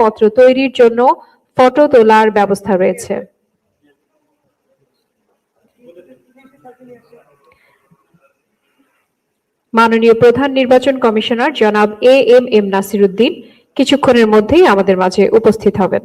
পত্র তৈরির জন্য ফটো তোলার ব্যবস্থা রয়েছে। মাননীয় প্রধান নির্বাচন কমিশনার জনাব A M M Nasir Uddin কিছুক্ষণের মধ্যেই আমাদের মাঝে উপস্থিত হবেন।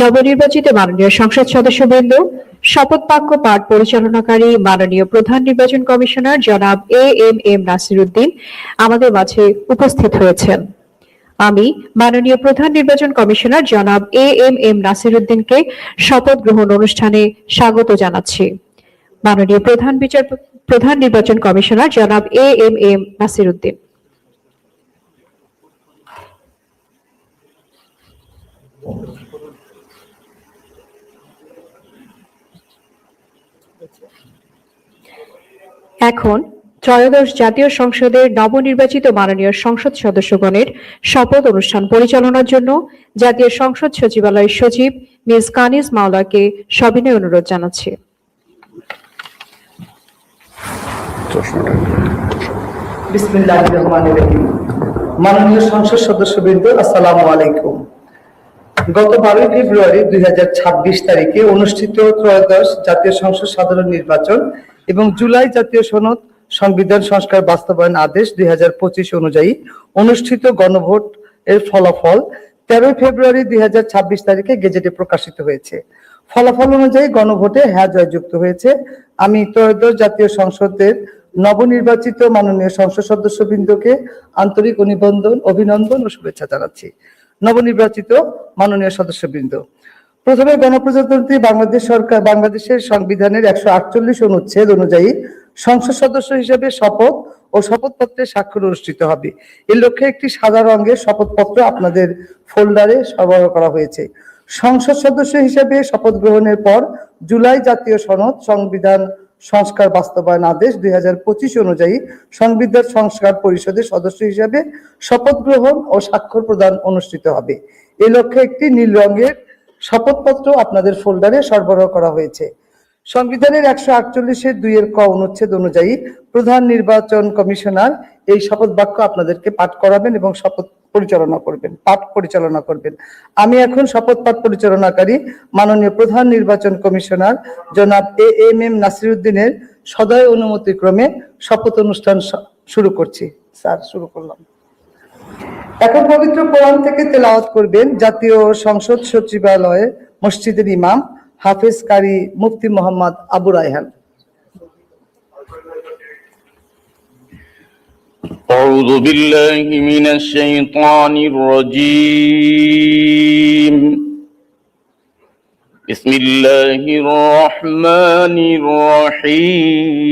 নবনির্বাচিত মাননীয় সংসদ সদস্যবৃন্দ, শপথ বাক্য পাঠ পরিচালনাকারী মাননীয় প্রধান নির্বাচন কমিশনার জনাব এ এম এম নাসিরুদ্দিন আমাদের মাঝে উপস্থিত হয়েছেন। আমি মাননীয় প্রধান নির্বাচন কমিশনার জনাব এ এম এম নাসিরুদ্দিনকে শপথ গ্রহণ অনুষ্ঠানে স্বাগত জানাচ্ছি। মাননীয় প্রধান বিচার প্রধান নির্বাচন কমিশনার জনাব এ এম এম নাসিরুদ্দিন। এখন ত্রয়োদশ জাতীয় সংসদের নবনির্বাচিত মাননীয় সংসদ সদস্যগণের শপথ অনুষ্ঠান পরিচালনার জন্য জাতীয় সংসদ সচিবালয়ের সচিব মিস কানিজ মাওলাকে সবিনয় অনুরোধ জানাচ্ছি। মাননীয় সংসদ সদস্যবৃন্দ, আসসালামু আলাইকুম। গত বারোই ফেব্রুয়ারি দুই হাজার ছাব্বিশ তারিখে অনুষ্ঠিত ত্রয়োদশ জাতীয় সংসদ সাধারণ নির্বাচন এবং জুলাই জাতীয় সনদ সংবিধান সংস্কার বাস্তবায়ন আদেশ দুই অনুযায়ী অনুষ্ঠিত গণভোট এর ফলাফল তেরোই ফেব্রুয়ারি দুই হাজার ছাব্বিশ তারিখে গেজেটে প্রকাশিত হয়েছে। ফলাফল অনুযায়ী গণভোটে হ্যাঁ জয়যুক্ত হয়েছে। আমি ত্রয়োদশ জাতীয় সংসদের নবনির্বাচিত মাননীয় সংসদ সদস্যবৃন্দকে আন্তরিক অভিনন্দন অভিনন্দন ও শুভেচ্ছা জানাচ্ছি। নবনির্বাচিত মাননীয় সদস্যবৃন্দ। প্রথমে গণপ্রজাতন্ত্রী বাংলাদেশ সরকার বাংলাদেশের সংবিধানের একশো আটচল্লিশ অনুচ্ছেদ অনুযায়ী সংসদ সদস্য হিসেবে শপথ ও শপথপত্রে স্বাক্ষর অনুষ্ঠিত হবে। এর লক্ষ্যে একটি সাদা রঙের শপথপত্র আপনাদের ফোল্ডারে সরবরাহ করা হয়েছে। সংসদ সদস্য হিসেবে শপথ গ্রহণের পর জুলাই জাতীয় সনদ সংবিধান সংস্কার বাস্তবায়ন আদেশ দুই হাজার পঁচিশ অনুযায়ী সংবিধান সংস্কার পরিষদের সদস্য হিসাবে শপথ গ্রহণ ও স্বাক্ষর প্রদান অনুষ্ঠিত হবে। এ লক্ষ্যে একটি নীল রঙের শপথপত্র আপনাদের ফোল্ডারে সরবরাহ করা হয়েছে। সংবিধানের একশো আটচল্লিশের দুইয়ের ক অনুচ্ছেদ অনুযায়ী প্রধান নির্বাচন কমিশনার এই শপথ বাক্য আপনাদেরকে পাঠ করাবেন এবং শপথ পরিচালনা করবেন, পাঠ পরিচালনা করবেন। আমি এখন শপথ পাঠ পরিচালনাকারী মাননীয় প্রধান নির্বাচন কমিশনার জনাব এ এম এম নাসিরুদ্দিনের সদয় অনুমতি ক্রমে শপথ অনুষ্ঠান শুরু করছি। স্যার, শুরু করলাম। এখন পবিত্র কোরআন থেকে তেলাওয়াত করবেন জাতীয় সংসদ সচিবালয়ে মসজিদের ইমাম হাফেজ কারি মুফতি মোহাম্মদ আবু রায়হান أعوذ بالله من الشيطان الرجيم بسم الله الرحمن الرحيم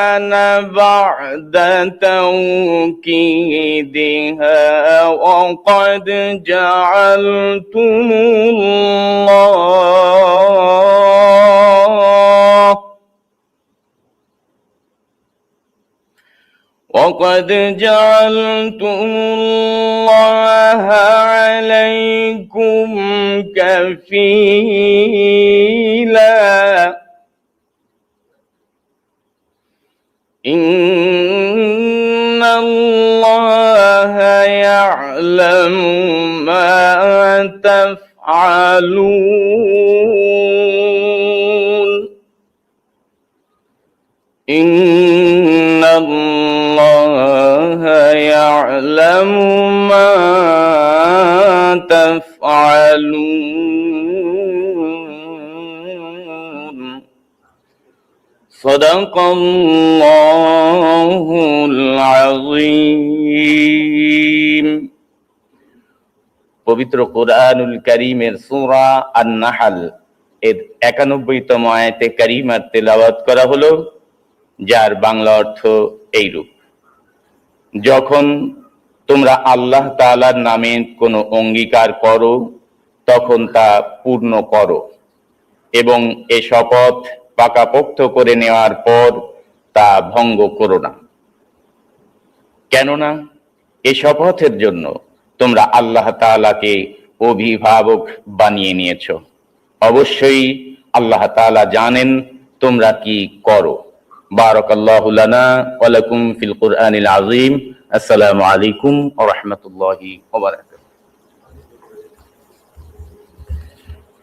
بعد توكيدها وقد جعلتم الله وقد جعلتم الله عليكم كفيلا إن الله يعلم ما تفعلون إن الله يعلم ما تفعلون صدق الله العظيم পবিত্র কোরআনুল করিমের সূরা আন-নাহল এর একানব্বইতম আয়াতে কারিমার তেলাওয়াত করা হলো যার বাংলা অর্থ এইরূপ যখন তোমরা আল্লাহ তাআলার নামে কোনো অঙ্গীকার করো তখন তা পূর্ণ করো এবং এ শপথ পাকাপোক্ত করে নেওয়ার পর তা ভঙ্গ করো না। কেননা এ শপথের জন্য তোমরা আল্লাহ তাআলাকে অভিভাবক বানিয়ে নিয়েছো। অবশ্যই আল্লাহ তাআলা জানেন তোমরা কি করো। বারাকাল্লাহু লানা ওয়া লাকুম ফিল কুরআনিল আযীম। আসসালামু আলাইকুম ওয়া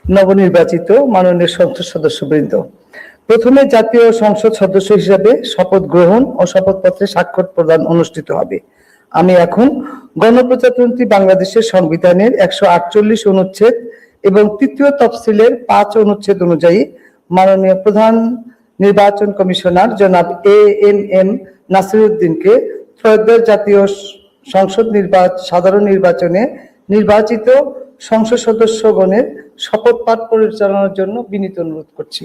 নবনির্বাচিত মাননীয় সংসদ সদস্যবৃন্দ প্রথমে জাতীয় সংসদ সদস্য হিসাবে শপথ গ্রহণ ও শপথপত্রে স্বাক্ষর প্রদান অনুষ্ঠিত হবে। আমি এখন গণপ্রজাতন্ত্রী বাংলাদেশের সংবিধানের একশো আটচল্লিশ অনুচ্ছেদ এবং তৃতীয় তফসিলের পাঁচ অনুচ্ছেদ অনুযায়ী মাননীয় প্রধান নির্বাচন কমিশনার জনাব এ এম এম নাসিরুদ্দিনকে ত্রয়োদশ জাতীয় সংসদ নির্বাচন সাধারণ নির্বাচনে নির্বাচিত সংসদ সদস্যগণের শপথ পাঠ পরিচালনার জন্য বিনীত অনুরোধ করছি।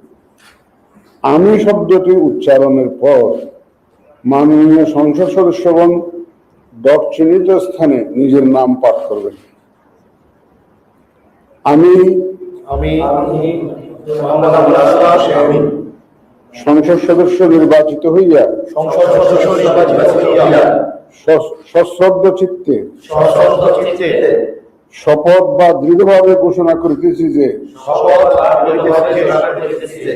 আমি শব্দটি উচ্চারণের পর মাননীয় সংসদ সদস্যগণ ডট চিহ্নিত স্থানে নিজের নাম পাঠ করবেন। আমি আমি সংসদ সদস্য নির্বাচিত হইয়া সংসদ সদস্য নির্বাচিত হইয়া সশ্রদ্ধ চিত্তে শপথ বা দৃঢ়ভাবে ঘোষণা করিতেছি যে শপথ করিতেছি যে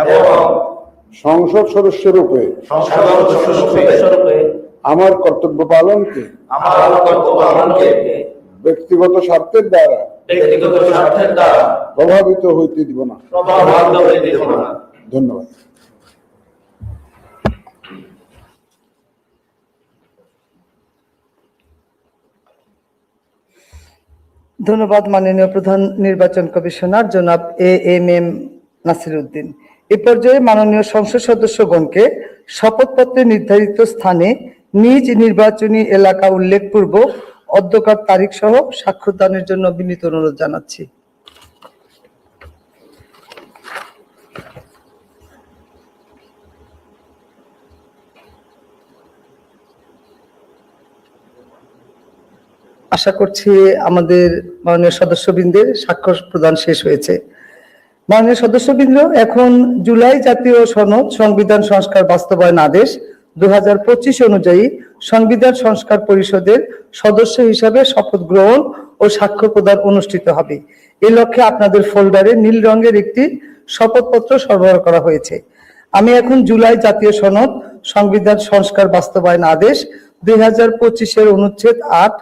এবং সংসদ সদস্য রূপে সংসদ আমার কর্তব্য পালনকে আমার কর্তব্য পালনকে ব্যক্তিগত স্বার্থের দ্বারা ব্যক্তিগত স্বার্থের দ্বারা প্রভাবিত হইতে দিব না। প্রভাবিত হইতে দিব না। ধন্যবাদ। ধন্যবাদ মাননীয় প্রধান নির্বাচন কমিশনার জনাব এ এম এম নাসিরুদ্দিন। এ পর্যায়ে মাননীয় সংসদ সদস্যগণকে শপথপত্রে নির্ধারিত স্থানে নিজ নির্বাচনী এলাকা উল্লেখপূর্বক অধ্যকার তারিখ সহ স্বাক্ষরদানের জন্য বিনীত অনুরোধ জানাচ্ছি। আশা করছি আমাদের মাননীয় সদস্যবৃন্দের স্বাক্ষর প্রদান শেষ হয়েছে। মাননীয় সদস্যবৃন্দ, এখন জুলাই জাতীয় সনদ সংবিধান সংস্কার বাস্তবায়ন আদেশ দুহাজার পঁচিশ অনুযায়ী সংবিধান সংস্কার পরিষদের সদস্য হিসাবে শপথ গ্রহণ ও সাক্ষ্য প্রদান অনুষ্ঠিত হবে। এই লক্ষ্যে আপনাদের ফোল্ডারে নীল রঙের একটি শপথপত্র সরবরাহ করা হয়েছে। আমি এখন জুলাই জাতীয় সনদ সংবিধান সংস্কার বাস্তবায়ন আদেশ দুই হাজার পঁচিশের অনুচ্ছেদ আট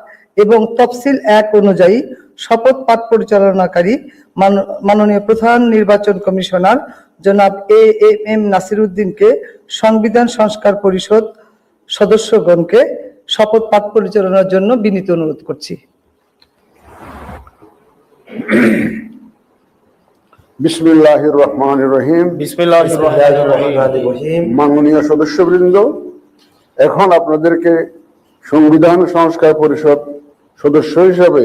এবং তফসিল এক অনুযায়ী শপথ পাঠ পরিচালনাকারী মান- মাননীয় প্রধান নির্বাচন কমিশনার জনাব এ এম এম নাসিরুদ্দিনকে সংবিধান সংস্কার পরিষদ সদস্যগণকে শপথ পাঠ পরিচালনার জন্য বিনীত অনুরোধ করছি। বিসমিল্লাহির রহমানির রহিম বিসমিল্লাহির রহমানির রহিম মাননীয় সদস্যবৃন্দ এখন আপনাদেরকে সংবিধান সংস্কার পরিষদ সদস্য হিসাবে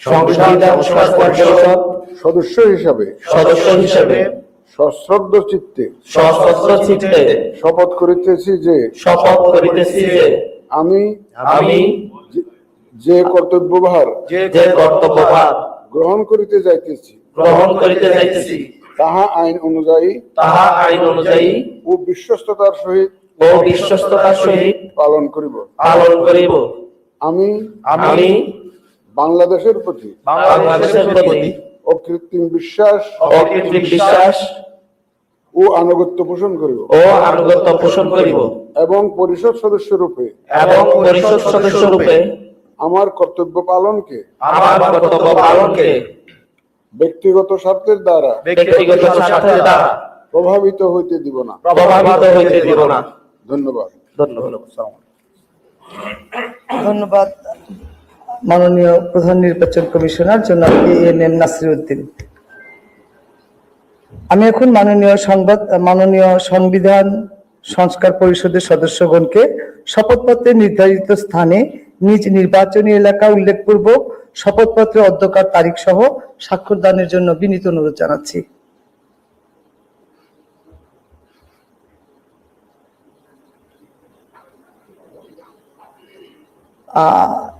সংবিধান সদস্য হিসাবে সদস্য হিসেবে সশ্রদ্ধ চিত্তে সশস্ত্র চিত্তে শপথ করিতেছি যে শপথ করিতেছি যে আমি আমি যে- যে কর্তব্যভার যে কর্তব্যভার গ্রহণ করিতে যাইতেছি গ্রহণ করিতে যাইতেছি তাহা আইন অনুযায়ী তাহা আইন অনুযায়ী ও বিশ্বস্ততার সহিত ও বিশ্বস্ততার সহিত পালন করিব। পালন করিব। আমি আমি বাংলাদেশের প্রতি বাংলাদেশের প্রতি অকৃত্রিম বিশ্বাস অকৃত্রিম বিশ্বাস ও আনুগত্য পোষণ করিব। ও আনুগত্য পোষণ করিব। এবং পরিষদ সদস্য রূপে এবং পরিষদ সদস্য রূপে আমার কর্তব্য পালনকে আমার কর্তব্য পালনকে ব্যক্তিগত স্বার্থের দ্বারা ব্যক্তিগত স্বার্থের দ্বারা প্রভাবিত হইতে দিব না। প্রভাবিত হইতে দিব না। ধন্যবাদ। ধন্যবাদ। ধন্যবাদ। মাননীয় প্রধান নির্বাচন কমিশনার জনাব এ এম এম নাসিরউদ্দিন আমি এখন মাননীয় সংবাদ মাননীয় সংবিধান সংস্কার পরিষদের সদস্যগণকে শপথপত্রে নির্ধারিত স্থানে নিজ নির্বাচনী এলাকা উল্লেখপূর্বক শপথপত্রের অধ্যকার তারিখ সহ স্বাক্ষর দানের জন্য বিনীত অনুরোধ জানাচ্ছি। আহ,